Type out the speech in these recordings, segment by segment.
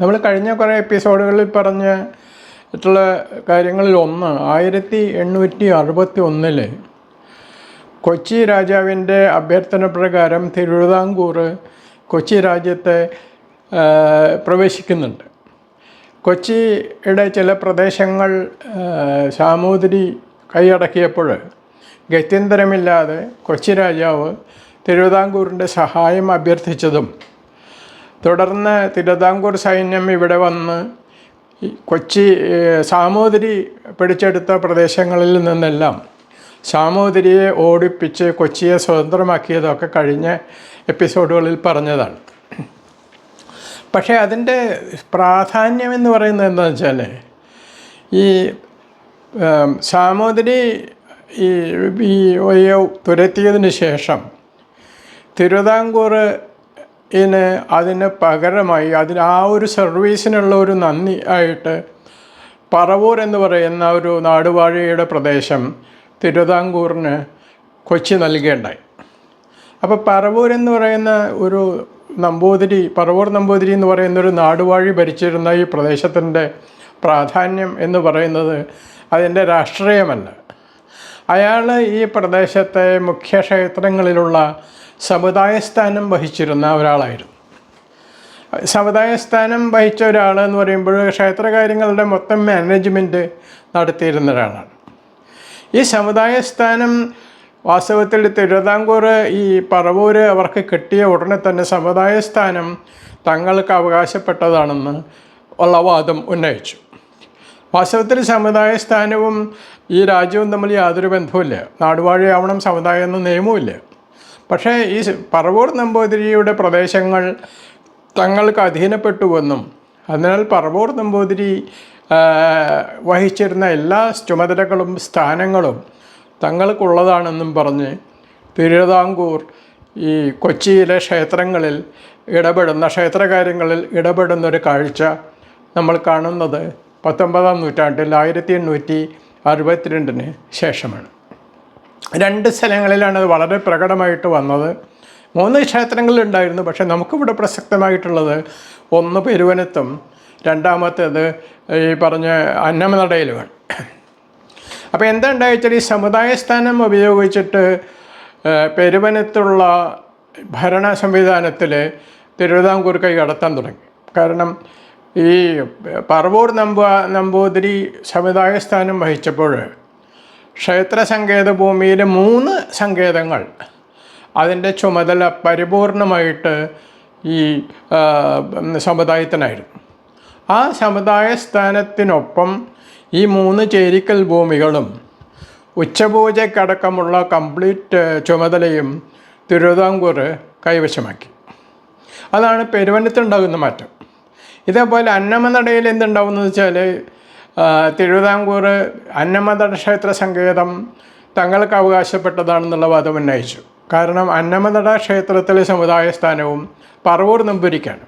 നമ്മൾ കഴിഞ്ഞ കുറേ എപ്പിസോഡുകളിൽ പറഞ്ഞ മറ്റുള്ള കാര്യങ്ങളിൽ ഒന്ന് ആയിരത്തി എണ്ണൂറ്റി അറുപത്തി ഒന്നിൽ കൊച്ചി രാജാവിന്റെ അഭ്യർത്ഥന പ്രകാരം തിരുവിതാംകൂർ കൊച്ചി രാജ്യത്തെ പ്രവേശിക്കുന്നുണ്ട്. കൊച്ചിയുടെ ചില പ്രദേശങ്ങൾ സാമൂതിരി കൈയടക്കിയപ്പോൾ ഗത്യന്തരമില്ലാതെ കൊച്ചി രാജാവ് തിരുവിതാംകൂറിന്റെ സഹായം അഭ്യർത്ഥിച്ചതും തുടർന്ന് തിരുവിതാംകൂർ സൈന്യം ഇവിടെ വന്ന് കൊച്ചി സാമൂതിരി പിടിച്ചെടുത്ത പ്രദേശങ്ങളിൽ നിന്നെല്ലാം സാമൂതിരിയെ ഓടിപ്പിച്ച് കൊച്ചിയെ സ്വതന്ത്രമാക്കിയതൊക്കെ കഴിഞ്ഞ എപ്പിസോഡുകളിൽ പറഞ്ഞതാണ്. പക്ഷേ അതിന്റെ പ്രാധാന്യം എന്ന് പറയുന്നത് എന്താണെന്ന് വെച്ചാൽ ഈ സാമൂതിരി ഈ ഒയ്യ തുരത്തിയതിന് ശേഷം തിരുവിതാംകൂർ ഇന് അതിന് പകരമായി അതിന് ആ ഒരു സർവീസിനുള്ള ഒരു നന്ദി ആയിട്ട് പറവൂർ എന്ന് പറയുന്ന ഒരു നാടുവാഴിയുടെ പ്രദേശം തിരുവിതാംകൂറിന് കൊച്ചി നൽകേണ്ടായി. അപ്പോൾ പറവൂർ എന്ന് പറയുന്ന ഒരു നമ്പൂതിരി പറവൂർ നമ്പൂതിരി എന്ന് പറയുന്നൊരു നാടുവാഴി ഭരിച്ചിരുന്ന ഈ പ്രദേശത്തിന്റെ പ്രാധാന്യം എന്ന് പറയുന്നത് അതിന്റെ രാഷ്ട്രീയമല്ല. അയാൾ ഈ പ്രദേശത്തെ മുഖ്യ ക്ഷേത്രങ്ങളിലുള്ള സമുദായ സ്ഥാനം വഹിച്ചിരുന്ന ഒരാളായിരുന്നു. സമുദായ സ്ഥാനം വഹിച്ച ഒരാൾ എന്ന് പറയുമ്പോൾ ക്ഷേത്രകാര്യങ്ങളുടെ മൊത്തം മാനേജ്മെന്റ് നടത്തിയിരുന്ന ഒരാളാണ്. ഈ സമുദായ സ്ഥാനം വാസ്തവത്തിൽ തിരുവിതാംകൂർ ഈ പറവൂർ അവർക്ക് കിട്ടിയ ഉടനെ തന്നെ സമുദായ സ്ഥാനം തങ്ങൾക്ക് അവകാശപ്പെട്ടതാണെന്ന് ഉള്ള വാദം ഉന്നയിച്ചു. വാസ്തവത്തിൽ സമുദായ സ്ഥാനവും ഈ രാജ്യവും തമ്മിൽ യാതൊരു ബന്ധവുമില്ല. നാടുവാഴിയാവണം സമുദായം എന്ന നിയമവുമില്ല. പക്ഷേ ഈ പറവൂർ നമ്പൂതിരിയുടെ പ്രദേശങ്ങൾ തങ്ങൾക്ക് അധീനപ്പെട്ടുവെന്നും അതിനാൽ പറവൂർ നമ്പൂതിരി വഹിച്ചിരുന്ന എല്ലാ ചുമതലകളും സ്ഥാനങ്ങളും തങ്ങൾക്കുള്ളതാണെന്നും പറഞ്ഞ് തിരുവിതാംകൂർ ഈ കൊച്ചിയിലെ ക്ഷേത്രങ്ങളിൽ ഇടപെടുന്ന ക്ഷേത്രകാര്യങ്ങളിൽ ഇടപെടുന്നൊരു കാഴ്ച നമ്മൾ കാണുന്നത് പത്തൊമ്പതാം നൂറ്റാണ്ടിൽ ആയിരത്തി എണ്ണൂറ്റി അറുപത്തിരണ്ടിന് ശേഷമാണ്. രണ്ട് സ്ഥലങ്ങളിലാണ് അത് വളരെ പ്രകടമായിട്ട് വന്നത്. മൂന്ന് ക്ഷേത്രങ്ങളുണ്ടായിരുന്നു പക്ഷേ നമുക്കിവിടെ പ്രസക്തമായിട്ടുള്ളത് ഒന്ന് പെരുവനത്തും രണ്ടാമത്തേത് ഈ പറഞ്ഞ അന്നമനടയിലുമാണ്. അപ്പോൾ എന്താ ഉണ്ടായിച്ചാൽ ഈ സമുദായ സ്ഥാനം ഉപയോഗിച്ചിട്ട് പെരുവനത്തുള്ള ഭരണ സംവിധാനത്തിൽ തിരുവിതാംകൂർ കൈ കടത്താൻ തുടങ്ങി. കാരണം ഈ പറവൂർ നമ്പൂ നമ്പൂതിരി സമുദായ സ്ഥാനം വഹിച്ചപ്പോൾ ക്ഷേത്ര സങ്കേത ഭൂമിയിൽ മൂന്ന് സങ്കേതങ്ങൾ അതിന്റെ ചുമതല പരിപൂർണമായിട്ട് ഈ സമുദായത്തിനായിരുന്നു. ആ സമുദായ സ്ഥാനത്തിനൊപ്പം ഈ മൂന്ന് ചേരിക്കൽ ഭൂമികളും ഉച്ചപൂജക്കടക്കമുള്ള കംപ്ലീറ്റ് ചുമതലയും തിരുവിതാംകൂർ കൈവശമാക്കി. അതാണ് പെരുവനത്തുണ്ടാകുന്ന മാറ്റം. ഇതേപോലെ അന്നമനടയിൽ എന്തുണ്ടാവുന്നത് വെച്ചാൽ തിരുവിതാംകൂർ അന്നമനട ക്ഷേത്ര സങ്കേതം തങ്ങൾക്ക് അവകാശപ്പെട്ടതാണെന്നുള്ള വാദം ഉന്നയിച്ചു. കാരണം അന്നമതട ക്ഷേത്രത്തിലെ സമുദായ സ്ഥാനവും പറവൂർ നമ്പൂരിക്കാണ്.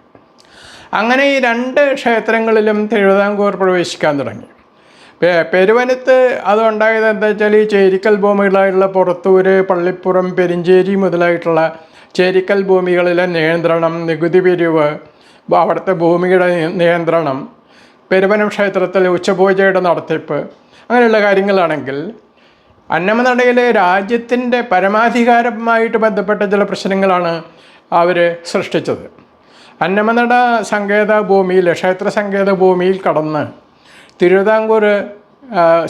അങ്ങനെ ഈ രണ്ട് ക്ഷേത്രങ്ങളിലും തിരുവിതാംകൂർ പ്രവേശിക്കാൻ തുടങ്ങി. പെ- അത് ഉണ്ടായത് എന്താ വെച്ചാൽ ഈ ചേരിക്കൽ ഭൂമികളായിട്ടുള്ള പുറത്തൂര് പള്ളിപ്പുറം പെരിഞ്ചേരി മുതലായിട്ടുള്ള ചേരിക്കൽ ഭൂമികളിലെ നിയന്ത്രണം നികുതി പിരിവ് അവിടുത്തെ ഭൂമിയുടെ നിയന്ത്രണം പെരുവനം ക്ഷേത്രത്തിൽ ഉച്ചപൂജയുടെ നടത്തിപ്പ് അങ്ങനെയുള്ള കാര്യങ്ങളാണെങ്കിൽ അന്നമനടയിലെ രാജ്യത്തിന്റെ പരമാധികാരവുമായിട്ട് ബന്ധപ്പെട്ട ചില പ്രശ്നങ്ങളാണ് അവർ സൃഷ്ടിച്ചത്. അന്നമനട സങ്കേത ഭൂമിയിൽ ക്ഷേത്ര സങ്കേത ഭൂമിയിൽ കടന്ന് തിരുവിതാംകൂർ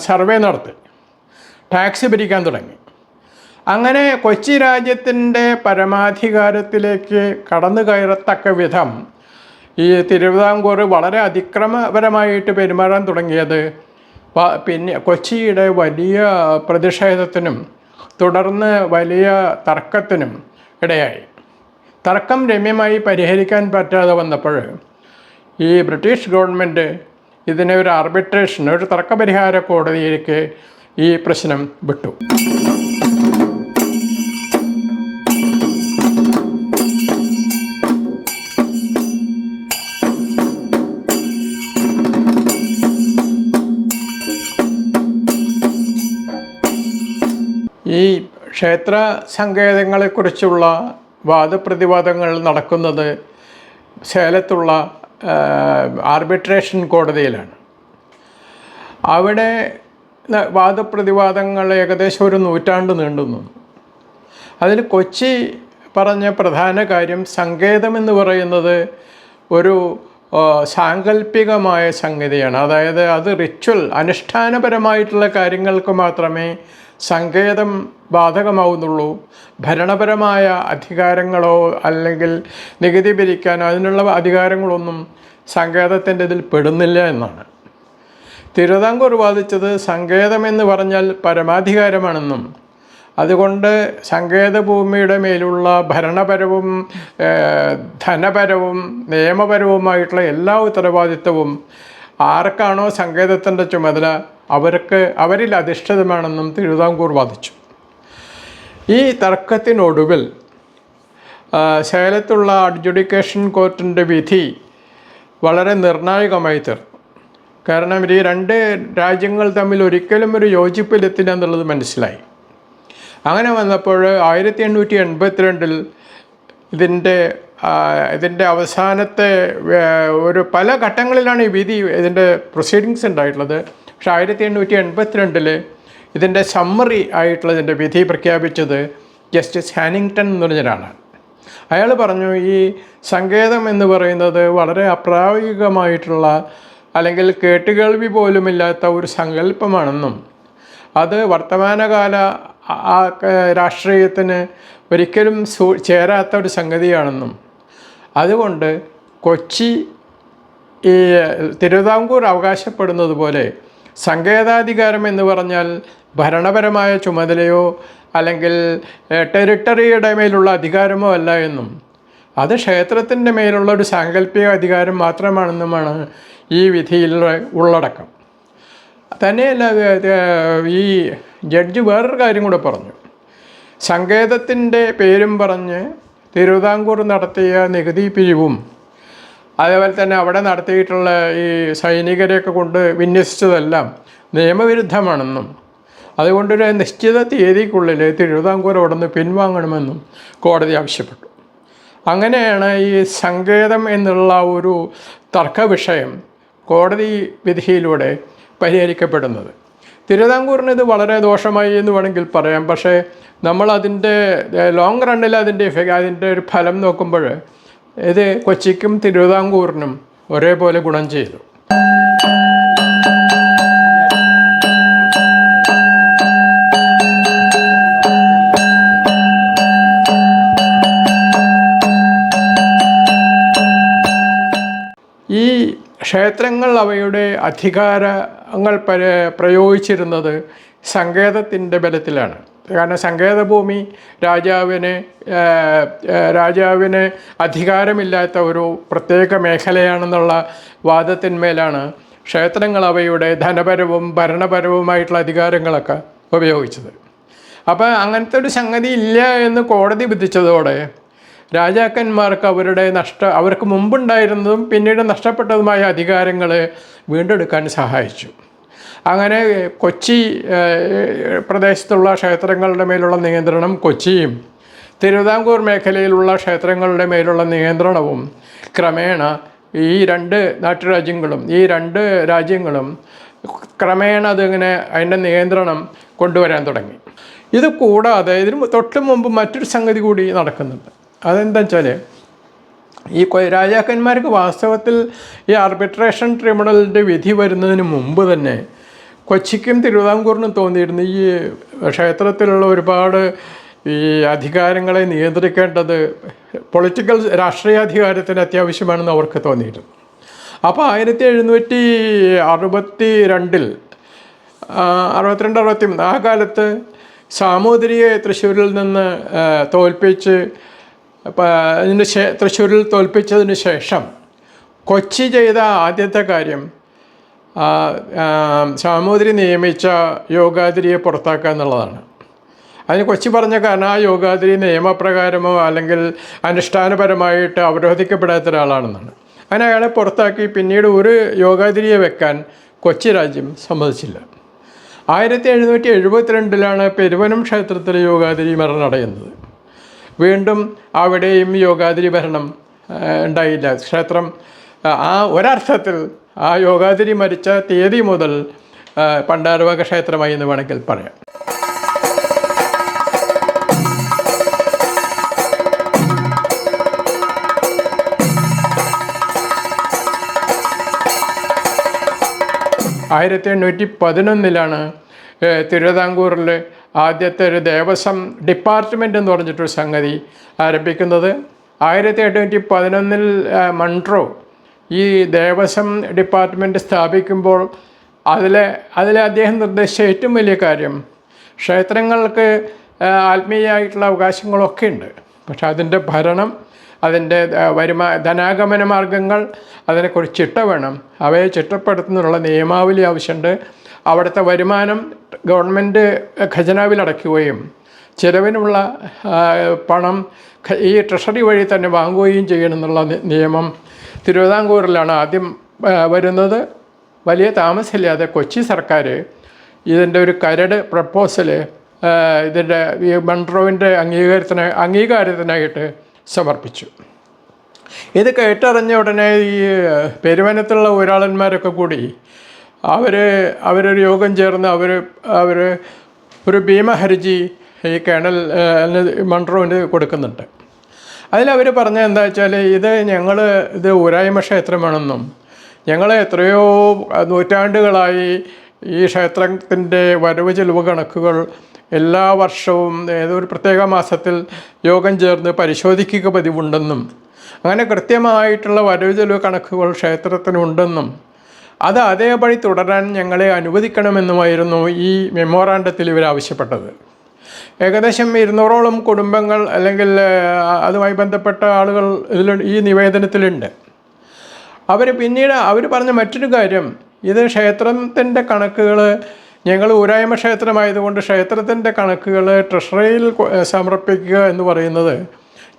സർവേ നടത്തി. ടാക്സ് പിരിക്കാൻ തുടങ്ങി. അങ്ങനെ കൊച്ചി രാജ്യത്തിന്റെ പരമാധികാരത്തിലേക്ക് കടന്നു കയറത്തക്ക വിധം ഈ തിരുവിതാംകൂർ വളരെ അതിക്രമപരമായിട്ട് പെരുമാറാൻ തുടങ്ങിയത് പിന്നെ കൊച്ചിയുടെ വലിയ പ്രതിഷേധത്തിനും തുടർന്ന് വലിയ തർക്കത്തിനും ഇടയായി. തർക്കം രമ്യമായി പരിഹരിക്കാൻ പറ്റാതെ വന്നപ്പോൾ ഈ ബ്രിട്ടീഷ് ഗവൺമെന്റ് ഇതിനെ ഒരു ആർബിട്രേഷൻ ഒരു തർക്കപരിഹാര കോടതിയിലേക്ക് ഈ പ്രശ്നം വിട്ടു. ഈ ക്ഷേത്ര സങ്കേതങ്ങളെക്കുറിച്ചുള്ള വാദപ്രതിവാദങ്ങൾ നടക്കുന്നത് സേലത്തുള്ള ആർബിട്രേഷൻ കോടതിയിലാണ്. അവിടെ വാദപ്രതിവാദങ്ങൾ ഏകദേശം ഒരു നൂറ്റാണ്ട് നീണ്ടുന്നു അതിൽ കൊച്ചി പറഞ്ഞ പ്രധാന കാര്യം സങ്കേതമെന്ന് പറയുന്നത് ഒരു സാങ്കല്പികമായ സംഗതിയാണ്. അതായത് അത് റിച്വൽ അനുഷ്ഠാനപരമായിട്ടുള്ള കാര്യങ്ങൾക്ക് മാത്രമേ സങ്കേതം ബാധകമാവുന്നുള്ളൂ. ഭരണപരമായ അധികാരങ്ങളോ അല്ലെങ്കിൽ നികുതി പിരിക്കാനോ അതിനുള്ള അധികാരങ്ങളൊന്നും സങ്കേതത്തിന്റെ ഇതിൽ പെടുന്നില്ല എന്നാണ്. തിരുവിതാംകൂർ വാദിച്ചത് സങ്കേതമെന്ന് പറഞ്ഞാൽ പരമാധികാരമാണെന്നും അതുകൊണ്ട് സങ്കേതഭൂമിയുടെ മേലുള്ള ഭരണപരവും ധനപരവും നിയമപരവുമായിട്ടുള്ള എല്ലാ ഉത്തരവാദിത്വവും ആർക്കാണോ സങ്കേതത്തിന്റെ ചുമതല? അവർക്ക് അവരിൽ അധിഷ്ഠിതമാണെന്നും തിരുവിതാംകൂർ വാദിച്ചു. ഈ തർക്കത്തിനൊടുവിൽ സേലത്തുള്ള അഡ്ജുഡിക്കേഷൻ കോർട്ടിന്റെ വിധി വളരെ നിർണായകമായി തീർന്നു. കാരണം ഈ രണ്ട് രാജ്യങ്ങൾ തമ്മിൽ ഒരിക്കലും ഒരു യോജിപ്പിലെത്തില്ല എന്നുള്ളത് മനസ്സിലായി. അങ്ങനെ വന്നപ്പോൾ ആയിരത്തി എണ്ണൂറ്റി എൺപത്തിരണ്ടിൽ ഇതിന്റെ ഇതിന്റെ അവസാനത്തെ ഒരു പല ഘട്ടങ്ങളിലാണ് ഈ വിധി ഇതിന്റെ പ്രൊസീഡിങ്സ് ഉണ്ടായിട്ടുള്ളത്. പക്ഷേ ആയിരത്തി എണ്ണൂറ്റി എൺപത്തിരണ്ടിൽ ഇതിന്റെ സമ്മറി ആയിട്ടുള്ള ഇതിന്റെ വിധി പ്രഖ്യാപിച്ചത് ജസ്റ്റിസ് ഹാനിങ്ടൺ എന്ന് പറഞ്ഞ അയാൾ പറഞ്ഞു ഈ സങ്കേതം എന്ന് പറയുന്നത് വളരെ അപ്രായോഗികമായിട്ടുള്ള അല്ലെങ്കിൽ കേട്ടുകേൾവി പോലുമില്ലാത്ത ഒരു സങ്കല്പമാണെന്നും അത് വർത്തമാനകാല ആ രാഷ്ട്രീയത്തിന് ഒരിക്കലും സൂ ചേരാത്ത ഒരു സംഗതിയാണെന്നും. അതുകൊണ്ട് കൊച്ചി ഈ തിരുവിതാംകൂർ അവകാശപ്പെടുന്നത് പോലെ സങ്കേതാധികാരം എന്ന് പറഞ്ഞാൽ ഭരണപരമായ ചുമതലയോ അല്ലെങ്കിൽ ടെറിട്ടറിയുടെ മേലുള്ള അധികാരമോ അല്ല എന്നും. അത് ക്ഷേത്രത്തിന്റെ മേലുള്ള ഒരു സാങ്കല്പിക അധികാരം മാത്രമാണെന്നുമാണ് ഈ വിധിയിൽ ഉള്ളടക്കം. തന്നെയല്ല ഈ ജഡ്ജ് വേറൊരു കാര്യം കൂടെ പറഞ്ഞു. സങ്കേതത്തിന്റെ പേരും പറഞ്ഞ് തിരുവിതാംകൂർ നടത്തിയ നികുതി പിരിവും അതേപോലെ തന്നെ അവിടെ നടത്തിയിട്ടുള്ള ഈ സൈനികരെയൊക്കെ കൊണ്ട് വിന്യസിച്ചതെല്ലാം നിയമവിരുദ്ധമാണെന്നും അതുകൊണ്ടൊരു നിശ്ചിത തീയതിക്കുള്ളിൽ തിരുവിതാംകൂർ അവിടെ നിന്ന് പിൻവാങ്ങണമെന്നും കോടതി ആവശ്യപ്പെട്ടു. അങ്ങനെയാണ് ഈ സങ്കേതം എന്നുള്ള ഒരു തർക്കവിഷയം കോടതി വിധിയിലൂടെ പരിഹരിക്കപ്പെടുന്നത്. തിരുവിതാംകൂറിന് ഇത് വളരെ ദോഷമായി എന്ന് വേണമെങ്കിൽ പറയാം. പക്ഷേ നമ്മൾ അതിന്റെ ലോങ് റണ്ണിൽ അതിന്റെ അതിന്റെ ഒരു ഫലം നോക്കുമ്പോൾ ഇത് കൊച്ചിക്കും തിരുവിതാംകൂറിനും ഒരേപോലെ ഗുണം ചെയ്തു. ഈ ക്ഷേത്രങ്ങൾ അവയുടെ അധികാരങ്ങൾ പര പ്രയോഗിച്ചിരുന്നത് സങ്കേതത്തിന്റെ ബലത്തിലാണ്. കാരണം സങ്കേതഭൂമി രാജാവിന് രാജാവിന് അധികാരമില്ലാത്ത ഒരു പ്രത്യേക മേഖലയാണെന്നുള്ള വാദത്തിന്മേലാണ് ക്ഷേത്രങ്ങൾ അവയുടെ ധനപരവും ഭരണപരവുമായിട്ടുള്ള അധികാരങ്ങളൊക്കെ ഉപയോഗിച്ചത്. അപ്പോൾ അങ്ങനത്തെ ഒരു സംഗതി ഇല്ല എന്ന് കോടതി വിധിച്ചതോടെ രാജാക്കന്മാർക്ക് അവരുടെ നഷ്ട അവർക്ക് മുമ്പുണ്ടായിരുന്നതും പിന്നീട് നഷ്ടപ്പെട്ടതുമായ അധികാരങ്ങൾ വീണ്ടെടുക്കാൻ സഹായിച്ചു. അങ്ങനെ കൊച്ചി പ്രദേശത്തുള്ള ക്ഷേത്രങ്ങളുടെ മേലുള്ള നിയന്ത്രണം കൊച്ചിയും തിരുവിതാംകൂർ മേഖലയിലുള്ള ക്ഷേത്രങ്ങളുടെ മേലുള്ള നിയന്ത്രണവും ക്രമേണ ഈ രണ്ട് നാട്ടുരാജ്യങ്ങളും ഈ രണ്ട് രാജ്യങ്ങളും ക്രമേണ അതിങ്ങനെ അതിന്റെ നിയന്ത്രണം കൊണ്ടുവരാൻ തുടങ്ങി. ഇത് കൂടാതെ ഇതിന് തൊട്ട് മുമ്പ് മറ്റൊരു സംഗതി കൂടി നടക്കുന്നുണ്ട്. അതെന്താ വെച്ചാൽ ഈ രാജാക്കന്മാർക്ക് വാസ്തവത്തിൽ ഈ ആർബിട്രേഷൻ ട്രിബ്യൂണലിന്റെ വിധി വരുന്നതിന് മുമ്പ് തന്നെ കൊച്ചിക്കും തിരുവിതാംകൂറിനും തോന്നിയിരുന്നു ഈ ക്ഷേത്രത്തിലുള്ള ഒരുപാട് ഈ അധികാരങ്ങളെ നിയന്ത്രിക്കേണ്ടത് പൊളിറ്റിക്കൽ രാഷ്ട്രീയ അധികാരത്തിന് അത്യാവശ്യമാണെന്ന് അവർക്ക് തോന്നിയിരുന്നു. അപ്പോൾ ആയിരത്തി എഴുന്നൂറ്റി അറുപത്തി രണ്ടിൽ അറുപത്തിരണ്ട് അറുപത്തി മൂന്ന് ആ കാലത്ത് സാമൂതിരിയെ തൃശ്ശൂരിൽ നിന്ന് തോൽപ്പിച്ച് അതിന് തൃശ്ശൂരിൽ തോൽപ്പിച്ചതിന് ശേഷം കൊച്ചി ചെയ്ത ആദ്യത്തെ കാര്യം സാമൂതിരി നിയമിച്ച യോഗാതിരിയെ പുറത്താക്കുക എന്നുള്ളതാണ്. അതിന് കൊച്ചി പറഞ്ഞ കാരണം ആ യോഗാതിരി നിയമപ്രകാരമോ അല്ലെങ്കിൽ അനുഷ്ഠാനപരമായിട്ട് അവരോധിക്കപ്പെടാത്ത ഒരാളാണെന്നാണ്. അങ്ങനെ അയാളെ പുറത്താക്കി പിന്നീട് ഒരു യോഗാതിരിയെ വെക്കാൻ കൊച്ചി രാജ്യം സമ്മതിച്ചില്ല. ആയിരത്തി എഴുന്നൂറ്റി എഴുപത്തിരണ്ടിലാണ് പെരുവനം ക്ഷേത്രത്തിൽ യോഗാതിരി മരണം അടയുന്നത്. വീണ്ടും അവിടെയും യോഗാതിരി ഭരണം ഉണ്ടായില്ല. ക്ഷേത്രം ആ ഒരർത്ഥത്തിൽ ആ യോഗാതിരി മരിച്ച തീയതി മുതൽ പണ്ടാരവക ക്ഷേത്രമായി എന്ന് വേണമെങ്കിൽ പറയാം. ആയിരത്തി എണ്ണൂറ്റി പതിനൊന്നിലാണ് തിരുവിതാംകൂറിൽ ആദ്യത്തെ ഒരു ദേവസ്വം ഡിപ്പാർട്ട്മെന്റ് എന്ന് പറഞ്ഞിട്ടൊരു സംഗതി ആരംഭിക്കുന്നത്. ആയിരത്തി എണ്ണൂറ്റി പതിനൊന്നിൽ മൺട്രോ ഈ ദേവസ്വം ഡിപ്പാർട്ട്മെന്റ് സ്ഥാപിക്കുമ്പോൾ അതിലെ അതിലെ അദ്ദേഹം നിർദ്ദേശിച്ച ഏറ്റവും വലിയ കാര്യം ക്ഷേത്രങ്ങൾക്ക് ആത്മീയമായിട്ടുള്ള അവകാശങ്ങളൊക്കെ ഉണ്ട് പക്ഷെ അതിന്റെ ഭരണം അതിന്റെ വരുമാ ധനാഗമന മാർഗങ്ങൾ അതിനെക്കുറിച്ച് ചിട്ട വേണം. അവയെ ചിട്ടപ്പെടുത്തുന്നതിനുള്ള നിയമാവലി ആവശ്യമുണ്ട്. അവിടുത്തെ വരുമാനം ഗവൺമെന്റ് ഖജനാവിൽ അടയ്ക്കുകയും ചിലവിനുള്ള പണം ഈ ട്രഷറി വഴി തന്നെ വാങ്ങുകയും ചെയ്യണമെന്നുള്ള നിയമം തിരുവിതാംകൂറിലാണ് ആദ്യം വരുന്നത്. വലിയ താമസമില്ലാതെ കൊച്ചി സർക്കാർ ഇതിന്റെ ഒരു കരട് പ്രപ്പോസൽ ഇതിന്റെ ഈ മൺട്രോവിന്റെ അംഗീകാരത്തിന് അംഗീകാരത്തിനായിട്ട് സമർപ്പിച്ചു. ഇത് കേട്ടറിഞ്ഞ ഉടനെ ഈ പെരുവനത്തുള്ള ഒരാളന്മാരൊക്കെ കൂടി അവർ അവരൊരു യോഗം ചേർന്ന് അവർ അവർ ഒരു ഭീമഹർജി ഈ കേണൽ മൺട്രോവിന് കൊടുക്കുന്നുണ്ട്. അതിലവർ പറഞ്ഞത് എന്താ വെച്ചാൽ ഇത് ഞങ്ങൾ ഇത് ഊരായ്മ ക്ഷേത്രമാണെന്നും ഞങ്ങൾ എത്രയോ നൂറ്റാണ്ടുകളായി ഈ ക്ഷേത്രത്തിന്റെ വരവ് ചെലവ് കണക്കുകൾ എല്ലാ വർഷവും ഏതൊരു പ്രത്യേക മാസത്തിൽ യോഗം ചേർന്ന് പരിശോധിക്കുക പതിവുണ്ടെന്നും അങ്ങനെ കൃത്യമായിട്ടുള്ള വരവ് ചെലവ് കണക്കുകൾ ക്ഷേത്രത്തിനുണ്ടെന്നും അത് അതേപടി തുടരാൻ ഞങ്ങളെ അനുവദിക്കണമെന്നുമായിരുന്നു ഈ മെമ്മോറാണ്ടത്തിൽ ഇവർ ആവശ്യപ്പെട്ടത് ഏകദേശം ഇരുന്നൂറോളം കുടുംബങ്ങൾ അല്ലെങ്കിൽ അതുമായി ബന്ധപ്പെട്ട ആളുകൾ ഇതിൽ ഈ നിവേദനത്തിലുണ്ട്. അവർ പിന്നീട് അവർ പറഞ്ഞ മറ്റൊരു കാര്യം ഇത് ക്ഷേത്രത്തിന്റെ കണക്കുകൾ ഞങ്ങൾ ഊരായ്മ ക്ഷേത്രമായതുകൊണ്ട് ക്ഷേത്രത്തിന്റെ കണക്കുകൾ ട്രഷറിയിൽ സമർപ്പിക്കുക എന്ന് പറയുന്നത്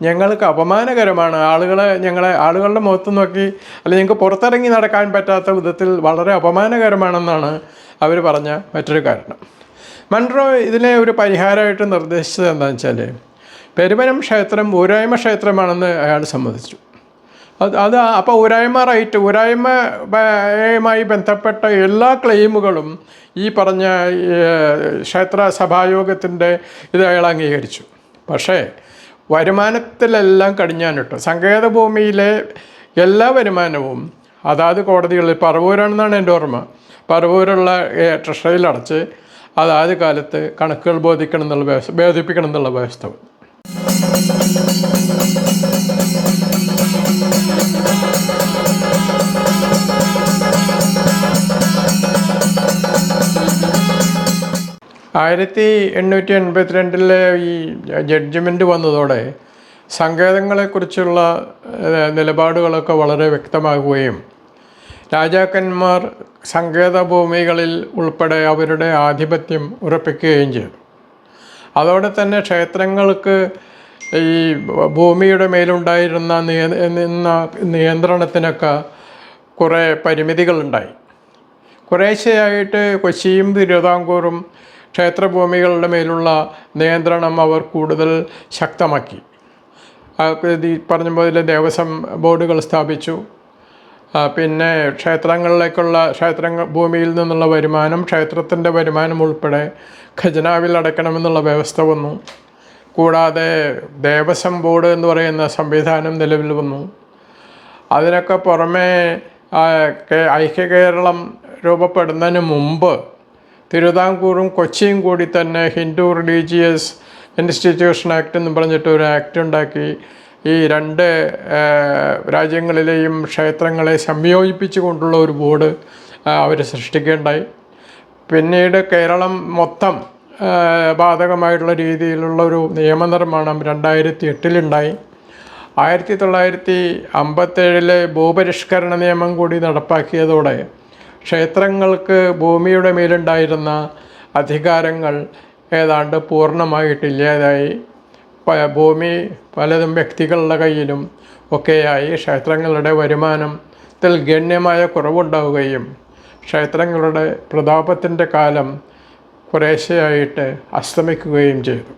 ഞങ്ങൾക്ക് അപമാനകരമാണ്. ആളുകളെ ഞങ്ങളെ ആളുകളുടെ മുഖത്ത് നോക്കി അല്ലെങ്കിൽ ഞങ്ങൾക്ക് പുറത്തിറങ്ങി നടക്കാൻ പറ്റാത്ത വിധത്തിൽ വളരെ അപമാനകരമാണെന്നാണ് അവർ പറഞ്ഞ മറ്റൊരു കാരണം. മൺട്രോ ഇതിനെ ഒരു പരിഹാരമായിട്ട് നിർദ്ദേശിച്ചത് എന്താണെന്ന് വെച്ചാൽ പെരുമനം ക്ഷേത്രം ഊരായ്മ ക്ഷേത്രമാണെന്ന് അയാൾ സമ്മതിച്ചു. അത് അത് അപ്പോൾ ഊരായ്മ റൈറ്റ് ഊരായ്മയുമായി ബന്ധപ്പെട്ട എല്ലാ ക്ലെയിമുകളും ഈ പറഞ്ഞ ക്ഷേത്ര സഭായോഗത്തിന്റെ ഇത് അയാൾ അംഗീകരിച്ചു. പക്ഷേ വരുമാനത്തിലെല്ലാം കടിഞ്ഞാനിട്ടു സങ്കേതഭൂമിയിലെ എല്ലാ വരുമാനവും അതാത് കോടതികളിൽ പറവൂരാണെന്നാണ് എന്റെ ഓർമ്മ പറവൂരുള്ള ട്രഷറിയിൽ അടച്ച് അതാത് കാലത്ത് കണക്കുകൾ ബോധിക്കണം എന്നുള്ള വ്യവസ്ഥ ബോധിപ്പിക്കണം എന്നുള്ള വ്യവസ്ഥ. ആയിരത്തി എണ്ണൂറ്റി എൺപത്തിരണ്ടിലെ ഈ ജഡ്ജ്മെന്റ് വന്നതോടെ സങ്കേതങ്ങളെക്കുറിച്ചുള്ള നിലപാടുകളൊക്കെ വളരെ വ്യക്തമാകുകയും രാജാക്കന്മാർ സങ്കേത ഭൂമികളിൽ ഉൾപ്പെടെ അവരുടെ ആധിപത്യം ഉറപ്പിക്കുകയും ചെയ്തു. അതോടെ തന്നെ ക്ഷേത്രങ്ങൾക്ക് ഈ ഭൂമിയുടെ മേലുണ്ടായിരുന്ന നിന്ന നിയന്ത്രണത്തിനൊക്കെ കുറേ പരിമിതികളുണ്ടായി. കുറേശ്ശെയായിട്ട് കൊച്ചിയും തിരുവിതാംകൂറും ക്ഷേത്രഭൂമികളുടെ മേലുള്ള നിയന്ത്രണം അവർ കൂടുതൽ ശക്തമാക്കി. പറഞ്ഞ പോലെ ദേവസ്വം ബോർഡുകൾ സ്ഥാപിച്ചു. പിന്നെ ക്ഷേത്രങ്ങളിലേക്കുള്ള ക്ഷേത്രങ്ങൾ ഭൂമിയിൽ നിന്നുള്ള വരുമാനം ക്ഷേത്രത്തിന്റെ വരുമാനം ഉൾപ്പെടെ ഖജനാവിൽ അടയ്ക്കണമെന്നുള്ള വ്യവസ്ഥ വന്നു. കൂടാതെ ദേവസ്വം ബോർഡ് എന്ന് പറയുന്ന സംവിധാനം നിലവിൽ വന്നു. അതിനൊക്കെ പുറമേ ഐക്യ കേരളം രൂപപ്പെടുന്നതിന് മുമ്പ് തിരുവിതാംകൂറും കൊച്ചിയും കൂടി തന്നെ ഹിന്ദു റിലീജിയസ് ഇൻസ്റ്റിറ്റ്യൂഷൻ ആക്ട് എന്ന് പറഞ്ഞിട്ട് ഒരു ആക്ട് ഉണ്ടാക്കി. ഈ രണ്ട് രാജ്യങ്ങളിലെയും ക്ഷേത്രങ്ങളെ സംയോജിപ്പിച്ചു കൊണ്ടുള്ള ഒരു ബോർഡ് അവർ സൃഷ്ടിക്കേണ്ടായി. പിന്നീട് കേരളം മൊത്തം ബാധകമായിട്ടുള്ള രീതിയിലുള്ള ഒരു നിയമനിർമ്മാണം രണ്ടായിരത്തി എട്ടിലുണ്ടായി ആയിരത്തി തൊള്ളായിരത്തി അമ്പത്തേഴിലെ ഭൂപരിഷ്കരണ നിയമം കൂടി നടപ്പാക്കിയതോടെ ക്ഷേത്രങ്ങൾക്ക് ഭൂമിയുടെ മേലുണ്ടായിരുന്ന അധികാരങ്ങൾ ഏതാണ്ട് പൂർണമായിട്ടില്ലാതായി. ഭൂമി പലതും വ്യക്തികളുടെ കയ്യിലും ഒക്കെയായി ക്ഷേത്രങ്ങളുടെ വരുമാനത്തിൽ ഗണ്യമായ കുറവുണ്ടാവുകയും ക്ഷേത്രങ്ങളുടെ പ്രതാപത്തിന്റെ കാലം കുറേശ്ശെയായിട്ട് അസ്തമിക്കുകയും ചെയ്തു.